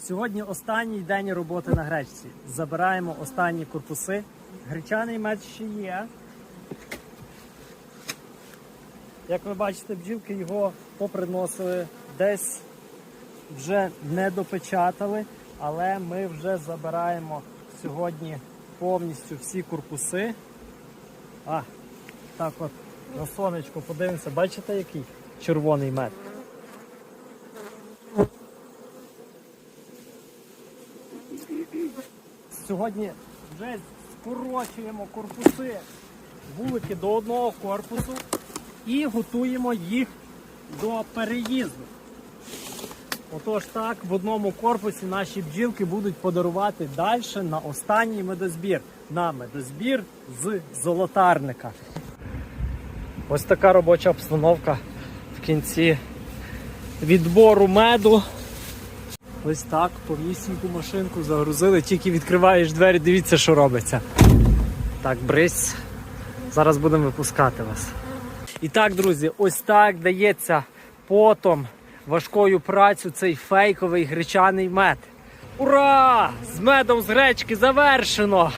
Сьогодні останній день роботи на гречці. Забираємо останні корпуси. Гречаний мед ще є. Як ви бачите, бджілки його поприносили десь вже не допечатали, але ми вже забираємо сьогодні повністю всі корпуси. А, так от на сонечко подивимося, бачите, який червоний мед. Сьогодні вже скорочуємо корпуси вулики до одного корпусу і готуємо їх до переїзду. Отож так, в одному корпусі наші бджілки будуть подарувати далі на останній медозбір. На медозбір з золотарника. Ось така робоча обстановка в кінці відбору меду. Ось так, повнісіньку машинку загрузили, тільки відкриваєш двері, дивіться, що робиться. Так, брись. Зараз будемо випускати вас. І так, друзі, ось так дається потом важкою працю цей фейковий гречаний мед. Ура! З медом з гречки завершено!